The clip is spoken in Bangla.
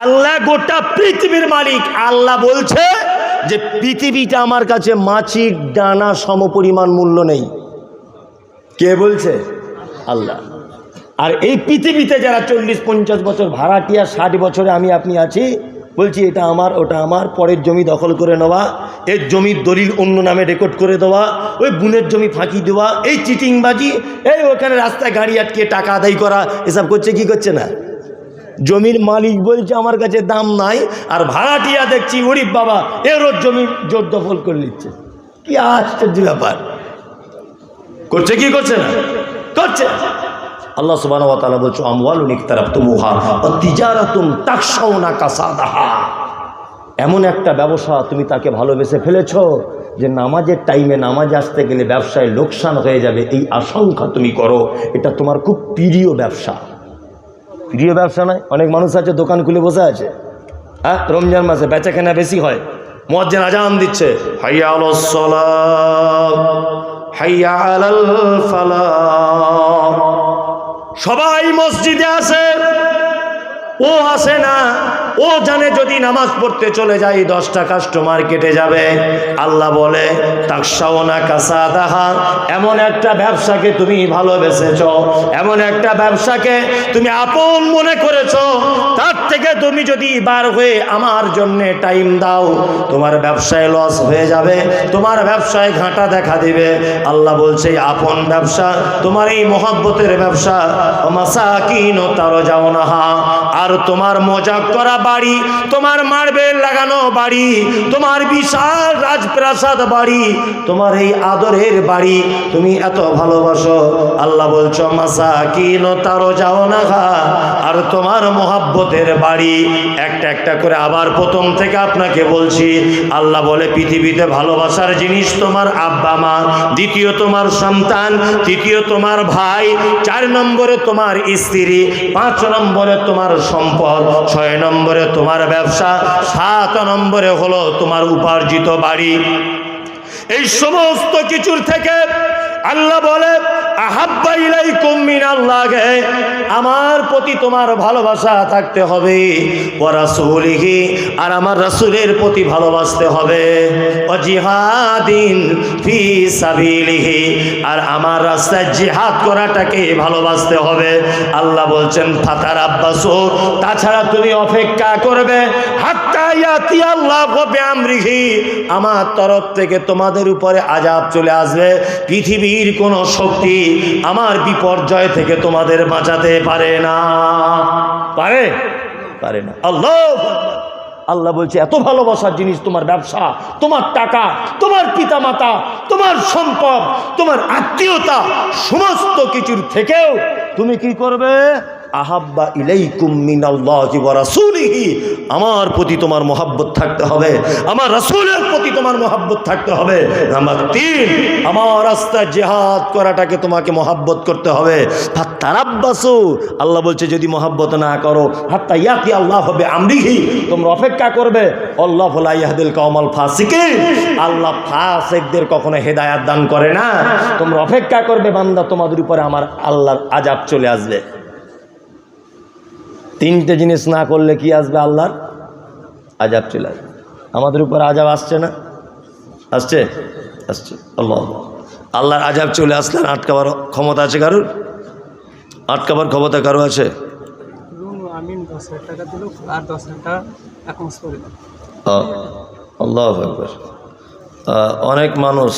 আল্লাহ গোটা পৃথিবীর মালিক। আল্লাহ বলছে যে পৃথিবীটা আমার কাছে মাছির ডানা সমপরিমাণ মূল্য নেই। কে বলছে? আল্লাহ। আর এই পৃথিবীতে যারা চল্লিশ, পঞ্চাশ বছর ভাড়াটিয়া, ষাট বছরে আমি আপনি আছি, বলছি এটা আমার, ওটা আমার, পরের জমি দখল করে নেওয়া, এর জমির দলিল অন্য নামে রেকর্ড করে দেওয়া, ওই বুনের জমি ফাঁকি দেওয়া, এই চিটিংবাজি, এই ওখানে রাস্তায় গাড়ি আটকে টাকা আদায় করা, এসব করছে কি করছে না? জমির মালিক বলছে, আমার কাছে দাম নাই, আর ভাড়াটিয়া দেখছি গরিব বাবা, এরও জমি জোর দখল করে নিচ্ছে। কি আশ্চর্য ব্যাপার। করছে কি করছে না? করছে। আল্লাহ সুবাহ বলছো আমওয়াল নিকতারাব তুমুহা ও তিজারাতুম তাকসাউনা কাসাদাহা। এমন একটা ব্যবসা তুমি তাকে ভালোবেসে ফেলেছ যে নামাজের টাইমে নামাজ আসতে গেলে ব্যবসায় লোকসান হয়ে যাবে, এই আশঙ্কা তুমি করো। এটা তোমার খুব প্রিয় ব্যবসা। প্রিয় ব্যবসা নয়, অনেক মানুষ আছে, দোকান খুলে বসে আছে হ্যাঁ রমজান মাসে বেচা কেনা বেশি হয় মজ্জেন আজান দিচ্ছে হাইয়া হাইয়া। সবাই মসজিদে আসে ও আসে না, ও জানে যদি নামাজ পড়তে চলে যাই দশটা কাস্টমার কেটে যাবে। আল্লাহ বলে এমন একটা ব্যবসাকে তুমি ভালোবেসেছ, এমন একটা ব্যবসাকে তুমি আপন মনে করেছ, তার থেকে তুমি যদি বার হয়ে আমার জন্য টাইম দাও, তোমার ব্যবসায় লস হয়ে যাবে, তোমার ব্যবসায় ঘাটা দেখা দিবে। আল্লাহ বলছে আপন ব্যবসা, তোমার এই মহব্বতের ব্যবসা মাসাকিন তারও যাও না আর তোমার মজা করা বাড়ি, তোমার মার্বেল লাগানো বাড়ি, তোমার বিশাল রাজপ্রাসাদ বাড়ি, তোমার এই আদরের বাড়ি, তুমি এত ভালোবাসো। আল্লাহ বলছো মাসা কিনো তারও যাও না আর তোমার মহাব্বতের বাড়ি একটা একটা করে আবার প্রথম থেকে আপনাকে বলছি, আল্লাহ বলে পৃথিবীতে ভালোবাসার জিনিস তোমার আব্বা মা, দ্বিতীয় তোমার সন্তান, তৃতীয় তোমার ভাই, চার নম্বরে তোমার স্ত্রী, পাঁচ নম্বরে তোমার সম্পদ, ছয় নম্বরে তোমার ব্যবসা, সাত নম্বরে হলো তোমার উপার্জিত বাড়ি। এই সমস্ত কিছুর থেকে আল্লাহ বলে আহাব্বা ইলাইকুম মিনাল্লাহে, আমার প্রতি তোমার ভালোবাসা থাকতে হবে ও রাসূলিহি, আর আমার রাসূলের প্রতি ভালোবাসতে হবে ও জিহাদিন ফি সাবিলিহি, আর আমার রাস্তায় জিহাদ করাটাকে ভালোবাসতে হবে। আল্লাহ বলছেন ফাতার আব্বাসু তাছাড়া তুমি অপেক্ষা করবে, হাত্তা ইয়াতি আল্লাহ আমরিহি আমার তরফ থেকে তোমাদের উপরে আজাব চলে আসবে, পৃথিবীর কোনো শক্তি আমার বিপর্যয় থেকে তোমাদের বাঁচাতে পারে না। পারে? পারে না। আল্লাহ আল্লাহ বলছে এত ভালোবাসার জিনিস তোমার ব্যবসা তোমার টাকা তোমার পিতামাতা তোমার সম্পদ তোমার আত্মীয়তা সমস্ত কিছুর থেকেও তুমি কি করবে? আহাব্বা ইলাইকুম মিনাল্লাহি ওয়া রাসূলিহি। আমার প্রতি তোমার মহাব্বত থাকতে হবে। আমার রাসূলের প্রতি তোমার মহাব্বত থাকতে হবে। নাম্বার তিন, আমার রাস্তায় জিহাদ করাটাকে তোমাকে মহাব্বত করতে হবে। তারাব্বাসু আল্লাহ বলছে, যদি মহাব্বত না করো হাত্তা ইয়াতি আল্লাহ হবে আমরিহি তোমরা অপেক্ষা করবে, আল্লাহ ফলা ইয়াহদিল কওমাল ফাসিকিন। আল্লাহ ফাসিকদের কখনো হেদায়াত দান করে না। তোমরা অপেক্ষা করবে, বান্দা তোমাদের উপরে আমার আল্লাহর আজাব চলে আসবে। তিনটে জিনিস না করলে কি আসবে আল্লাহর? আজাব চলে আসবে। আমাদের উপর আজাব আসছে না? আসছে? আসছে। আল্লাহ। আল্লাহর আজাব চলে আসলেন আটকাবার ক্ষমতা আছে কারোর? আটকাবার ক্ষমতা কারও আছে? আল্লাহ অনেক মানুষ